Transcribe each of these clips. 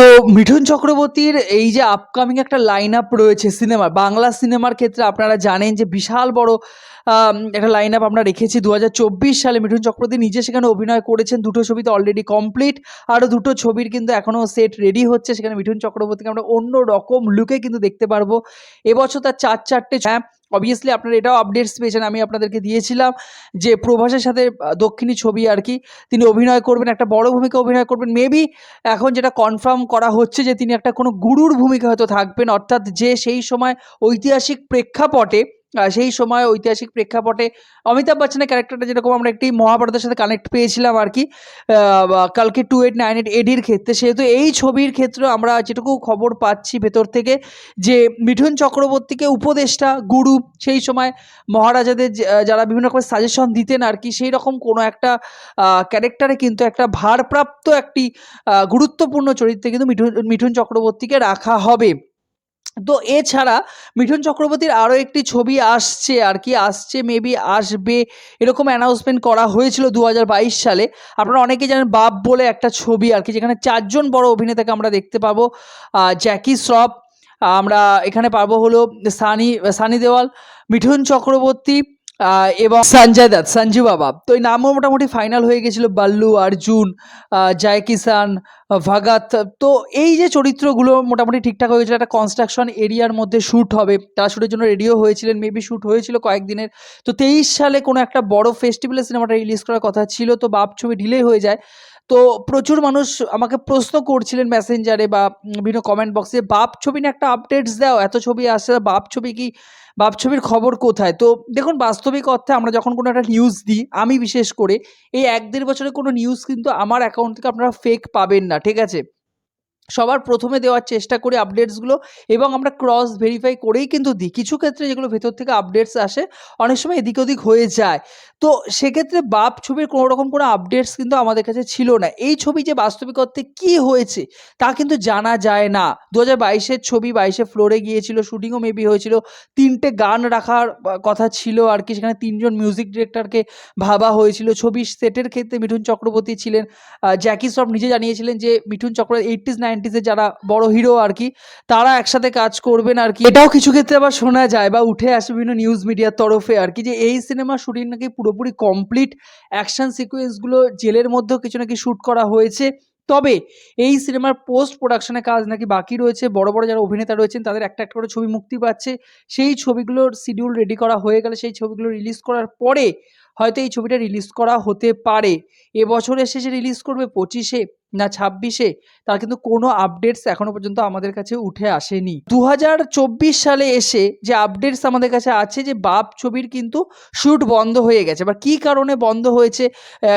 তো মিঠুন চক্রবর্তীর এই যে আপকামিং একটা লাইন আপ রয়েছে সিনেমার বাংলা সিনেমার ক্ষেত্রে আপনারা জানেন যে বিশাল বড় একটা লাইন আপ আমরা রেখেছি দু হাজার চব্বিশ সালে। মিঠুন চক্রবর্তী নিজে সেখানে অভিনয় করেছেন, দুটো ছবিতে অলরেডি কমপ্লিট আরও দুটো ছবির কিন্তু এখনও সেট রেডি হচ্ছে। সেখানে মিঠুন চক্রবর্তীকে আমরা অন্য রকম লুকে কিন্তু দেখতে পারব। এবছর তার চার চারটে হ্যাঁ অবভিয়াসলি আপনারা এটাও আপডেটস পেয়েছেন, আমি আপনাদেরকে দিয়েছিলাম যে প্রভাসের সাথে দক্ষিণী ছবি আর কি, তিনি অভিনয় করবেন, একটা বড় ভূমিকা অভিনয় করবেন। মেবি এখন যেটা কনফার্ম করা হচ্ছে যে তিনি একটা কোনো গুরুর ভূমিকা হয়তো থাকবেন, অর্থাৎ যে সেই সময় ঐতিহাসিক প্রেক্ষাপটে সেই সময় ঐতিহাসিক প্রেক্ষাপটে অমিতাভ বচ্চনের ক্যারেক্টারটা যেরকম আমরা একটি মহাভারতের সাথে কানেক্ট পেয়েছিলাম আর কি কালকে টু এইট নাইন এইট এডির ক্ষেত্রে, সেহেতু এই ছবির ক্ষেত্রে আমরা যেটুকু খবর পাচ্ছি ভেতর থেকে যে মিঠুন চক্রবর্তীকে উপদেষ্টা, গুরু সেই সময় মহারাজাদের যারা বিভিন্ন রকমের সাজেশন দিতেন আর কি, সেই রকম কোনো একটা ক্যারেক্টারে কিন্তু একটা ভারপ্রাপ্ত একটি গুরুত্বপূর্ণ চরিত্রে কিন্তু মিঠুন মিঠুন চক্রবর্তীকে রাখা হবে। তো এছাড়া মিঠুন চক্রবর্তীর আরও একটি ছবি আসছে আর কি, আসছে মেবি আসবে এরকম অ্যানাউন্সমেন্ট করা হয়েছিল দু হাজার বাইশ সালে। আপনারা অনেকে জানেন বাপ বলে একটা ছবি আর কি, যেখানে চারজন বড় অভিনেতাকে আমরা দেখতে পাবো। জ্যাকি শ্রফ, আমরা এখানে পাবো হলো সানি সানি দেওয়াল, মিঠুন চক্রবর্তী এবং সঞ্জয় দত্ত, সঞ্জু বাবা। তো এই নামও মোটামুটি ফাইনাল হয়ে গেছিল বাল্লু, অর্জুন জয় কিষান ভাগাত তো এই যে চরিত্রগুলো মোটামুটি ঠিকঠাক হয়ে গেছিল একটা কনস্ট্রাকশন এরিয়ার মধ্যে শ্যুট হবে। তারা শ্যুটের জন্য রেডিও হয়েছিলেন মেবি শ্যুট হয়েছিল কয়েকদিনের। তো তেইশ সালে কোনো একটা বড় ফেস্টিভ্যালে সিনেমাটা রিলিজ করার কথা ছিল, তো বাপ ছবি ডিলে হয়ে যায়। তো প্রচুর মানুষ আমাকে প্রশ্ন করছিলেন মেসেঞ্জারে বা বিভিন্ন কমেন্ট বক্সে বাপ ছবি নিয়ে একটা আপডেটস দাও, এত ছবি আসছে, বাপ ছবি কি, বাপ ছবির খবর কোথায়? তো দেখুন, বাস্তবিক অর্থে আমরা যখন কোনো একটা নিউজ দিই, আমি বিশেষ করে, এই এক দেড় বছরের কোনো নিউজ কিন্তু আমার অ্যাকাউন্ট থেকে আপনারা ফেক পাবেন না, ঠিক আছে? সবার প্রথমে দেওয়ার চেষ্টা করি আপডেটসগুলো এবং আমরা ক্রস ভেরিফাই করেই কিন্তু দিই। কিছু ক্ষেত্রে যেগুলো ভেতর থেকে আপডেটস আসে, অনেক সময় এদিক ওদিক হয়ে যায়। তো সেক্ষেত্রে বাপ ছবির কোনো রকম কোনো আপডেটস কিন্তু আমাদের কাছে ছিল না। এই ছবি যে বাস্তবিক অর্থে কী হয়েছে তা কিন্তু জানা যায় না। দু হাজার বাইশের ছবি বাইশে ফ্লোরে গিয়েছিল শুটিংও মেবি হয়েছিল। তিনটে গান রাখার কথা ছিল আর কি, সেখানে তিনজন মিউজিক ডিরেক্টরকে ভাবা হয়েছিল। ছবি সেটের ক্ষেত্রে মিঠুন চক্রবর্তী ছিলেন। জ্যাকি শ্রফ নিজে জানিয়েছিলেন যে, মিঠুন চক্রবর্তী এইটিস নাইনটিসের যারা বড় হিরো আর কি, তারা একসাথে কাজ করবেন আর কি। এটাও কিছু ক্ষেত্রে আবার শোনা যায় বা উঠে আসে বিভিন্ন নিউজ মিডিয়ার তরফে আর কি যে, এই সিনেমা শুটিং নাকি পুরোপুরি কমপ্লিট অ্যাকশন সিকোয়েন্সগুলো জেলের মধ্যেও কিছু নাকি শ্যুট করা হয়েছে। তবে এই সিনেমার পোস্ট প্রোডাকশনের কাজ নাকি বাকি রয়েছে। বড় বড় যারা অভিনেতা রয়েছেন, তাদের একটা একটা করে ছবি মুক্তি পাচ্ছে। সেই ছবিগুলোর শিডিউল রেডি করা হয়ে গেলে সেই ছবিগুলো রিলিজ করার পরে হয়তো এই ছবিটা রিলিজ করা হতে পারে। এবছরের শেষে রিলিজ করবে পঁচিশে না ছাব্বিশে, তার কিন্তু কোনো আপডেটস এখনও পর্যন্ত আমাদের কাছে উঠে আসেনি। দু হাজার চব্বিশ সালে এসে যে আপডেটস আমাদের কাছে আছে, যে বাপ ছবির কিন্তু শ্যুট বন্ধ হয়ে গেছে। বা কী কারণে বন্ধ হয়েছে?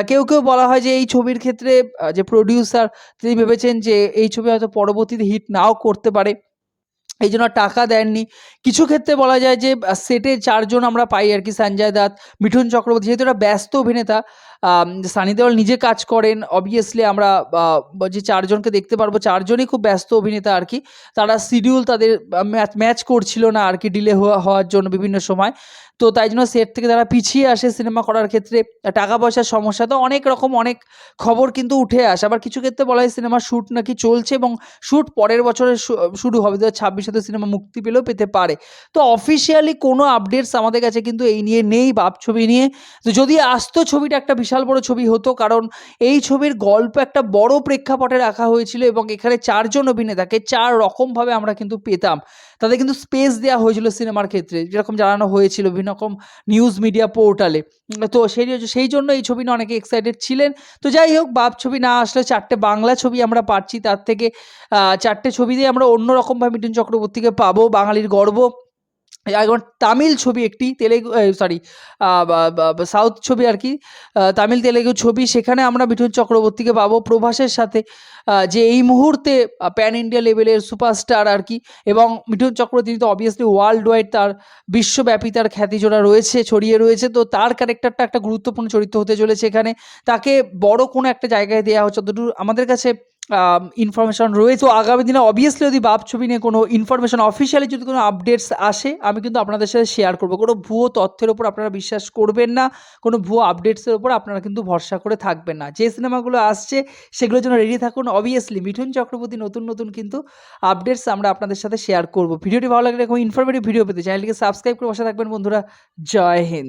কেউ কেউ বলা হয় যে এই ছবির ক্ষেত্রে যে প্রডিউসার তিনি ভেবেছেন যে এই ছবি হয়তো পরবর্তীতে হিট নাও করতে পারে। এই জন্য টাকা দেননি। কিছু ক্ষেত্রে বলা যায় যে সেটে চারজন আমরা পাই আর কি, সঞ্জয় দত্ত মিঠুন চক্রবর্তী। যেহেতু একটা ব্যস্ত অভিনেতা সানি দেওয়াল নিজে কাজ করেন অবভিয়াসলি আমরা যে চারজনকে দেখতে পারব, চারজনই খুব ব্যস্ত অভিনেতা আর কি। তারা শিডিউল তাদের ম্যাচ করছিল না আর কি ডিলে হওয়ার জন্য বিভিন্ন সময়। তো তাই জন্য সেট থেকে তারা পিছিয়ে আসে সিনেমা করার ক্ষেত্রে। টাকা পয়সার সমস্যা তো অনেক রকম, অনেক খবর কিন্তু উঠে আসে। আবার কিছু ক্ষেত্রে বলা হয় সিনেমা শ্যুট নাকি চলছে এবং শ্যুট পরের বছরে শুরু হবে। দু হাজার ছাব্বিশে তো সিনেমা মুক্তি পেলেও পেতে পারে। তো অফিসিয়ালি কোনো আপডেটস আমাদের কাছে কিন্তু এই নিয়ে নেই বাপ ছবি নিয়ে। তো যদি আসতো ছবিটা একটা বিশাল বড় ছবি হতো, কারণ এই ছবির গল্প একটা বড় প্রেক্ষাপটে রাখা হয়েছিল এবং এখানে চারজন অভিনেতাকে চার রকমভাবে আমরা কিন্তু পেতাম। তাদের কিন্তু স্পেস দেওয়া হয়েছিল সিনেমার ক্ষেত্রে, যেরকম জানানো হয়েছিল বিভিন্ন রকম নিউজ মিডিয়া পোর্টালে তো সেই সেই জন্য এই ছবি নিয়ে অনেকে এক্সাইটেড ছিলেন। তো যাই হোক, বাপ ছবি না আসলে চারটে বাংলা ছবি আমরা পাচ্ছি, তার থেকে চারটে ছবি দিয়ে আমরা অন্যরকমভাবে মিঠুন চক্রবর্তীকে পাবো, বাঙালির গর্ব। এখন তামিল ছবি একটি, তেলেগু সরি সাউথ ছবি আর কি। তামিল তেলেগু ছবি, সেখানে আমরা মিঠুন চক্রবর্তীকে পাবো প্রভাসের সাথে। যে এই মুহূর্তে প্যান ইন্ডিয়া লেভেলের সুপারস্টার আর কি এবং মিঠুন চক্রবর্তী তো অবভিয়াসলি ওয়ার্ল্ড ওয়াইড তার বিশ্বব্যাপী তার খ্যাতিজোড়া রয়েছে, ছড়িয়ে রয়েছে। তো তার ক্যারেক্টারটা একটা গুরুত্বপূর্ণ চরিত্র হতে চলেছে এখানে। তাকে বড় কোনো একটা জায়গায় দেওয়া হচ্ছে। যতদূর আমাদের কাছে ইনফরমেশন রয়েছে। তো আগামী দিনে অবভিয়াসলি যদি বাপ ছবি নিয়ে কোনো ইনফরমেশন অফিসিয়ালি যদি কোনো আপডেটস আসে, আমি কিন্তু আপনাদের সাথে শেয়ার করব। কোনো ভুয়ো তথ্যের ওপর আপনারা বিশ্বাস করবেন না, কোনো ভুয়ো আপডেটসের ওপর আপনারা কিন্তু ভরসা করে থাকবেন না। যে সিনেমাগুলো আসছে, সেগুলোর জন্য রেডি থাকুন। অবভিয়াসলি মিঠুন চক্রবর্তী নতুন নতুন কিন্তু আপডেটস আমরা আপনাদের সাথে শেয়ার করব। ভিডিওটি ভালো লাগলে এরকম ইনফরমেটিভ ভিডিও পেতে চ্যানেলটিকে সাবস্ক্রাইব করে বসে থাকবেন বন্ধুরা। জয় হিন্দ।